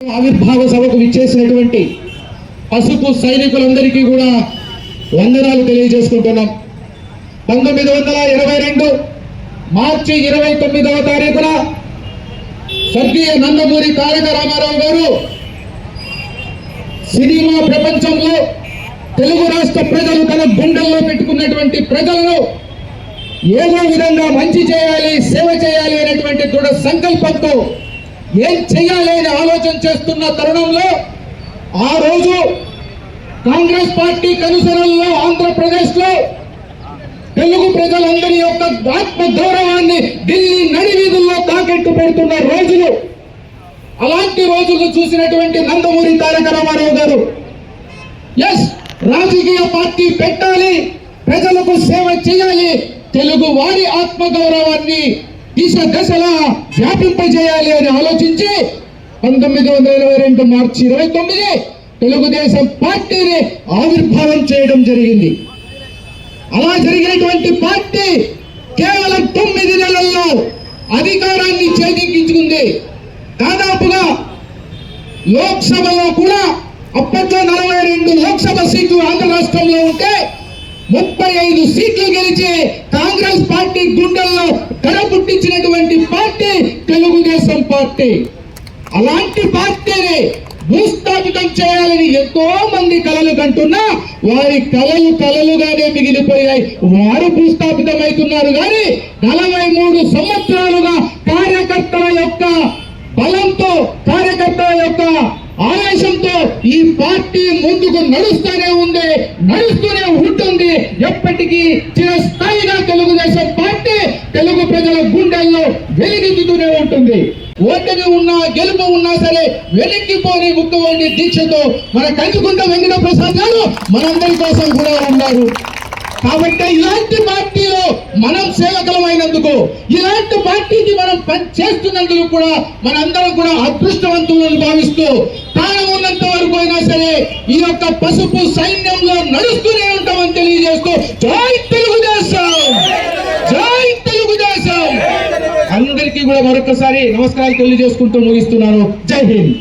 ఆవిర్భావ సభకు విచ్చేసినటువంటి పసుపు సైనికులందరికీ కూడా వందనాలు తెలియజేసుకుంటున్నాం. పంతొమ్మిది వందల ఇరవై రెండు మార్చి ఇరవై తొమ్మిదవ తారీఖున స్వర్గీయ నందమూరి తారక రామారావు గారు సినిమా ప్రపంచంలో తెలుగు రాష్ట్ర ప్రజలు తన గుండెల్లో పెట్టుకున్నటువంటి ప్రజలను ఏదో విధంగా మంచి చేయాలి సేవ చేయాలి అనేటువంటి దృఢ సంకల్పంతో ఏం చేయాలి అని ఆలోచన చేస్తున్న తరుణంలో ఆ రోజు కాంగ్రెస్ పార్టీ కనుసరణలో ఆంధ్రప్రదేశ్లో తెలుగు ప్రజలందరి యొక్క ఆత్మ గౌరవాన్ని ఢిల్లీ నడివీధుల్లో తాకెట్టు పెడుతున్న రోజులు అలాంటి రోజులు చూసినటువంటి నందమూరి తారక రామారావు గారు. ఎస్ రాజకీయ పార్టీ పెట్టాలి ప్రజలకు సేవ చేయాలి తెలుగు వారి ఆత్మ గౌరవాన్ని దిశ దశలా వ్యాపింపజేయాలి అని ఆలోచించి పంతొమ్మిది వందల ఇరవై రెండు మార్చి ఇరవై తొమ్మిది తెలుగుదేశం పార్టీని ఆవిర్భావం చేయడం జరిగింది. అలా జరిగినటువంటి పార్టీ కేవలం తొమ్మిది నెలల్లో అధికారాన్ని చేజిక్కించుకుంది. దాదాపుగా లోక్సభలో కూడా అప్పట్లో నలభై రెండు లోక్సభ సీట్లు ఆంధ్ర రాష్ట్రంలో ఉంటే ముప్పై ఐదు సీట్లు గెలిచి కాంగ్రెస్ పార్టీ గుండెల్లో కడపుట్టించినటువంటి పార్టీ తెలుగుదేశం పార్టీ. అలాంటి పార్టీని భూస్థాపితం చేయాలని ఎంతో మంది కలలు కంటున్నా వారి కలలు కలలుగానే మిగిలిపోయాయి. వారు భూస్థాపితం అవుతున్నారు కానీ నలభై మూడు సంవత్సరాలుగా కార్యకర్తల యొక్క బలంతో కార్యకర్తల యొక్క ఆవేశంతో ఈ పార్టీ ముందుకు నడుస్తూనే ఉంది నడుస్తూనే ఉంటుంది. ఎప్పటికీ చిరస్థాయిగా స్థాయిగా ప్రజల గుండెల్లో వెలిగిందుతూనే ఉంటుంది. ఓటమి ఉన్నా గెలుపు ఉన్నా సరే వెనక్కిపోని ముక్కువంటి దీక్షతో మన కంచుకుంట వెంకట ప్రసాద్ గారు మనందరి కోసం కూడా ఉన్నారు. కాబట్టి ఇలాంటి పార్టీలో మనం సేవకులమైనందుకు ఇలాంటి పార్టీకి మనం పని చేస్తున్నందుకు కూడా మనందరం కూడా అదృష్టవంతులను భావిస్తూ ప్రాణం ఉన్నంత వరకు అయినా సరే ఈ యొక్క పసుపు సైన్యంలో నడుస్తూనే ఉంటామని తెలియజేస్తూ జాయింట్ తెలుగుదేశం జై తెలుగుదేశం అందరికీ కూడా మరొకసారి నమస్కారాలు తెలియజేసుకుంటూ ముగిస్తున్నాను. జై హింద్.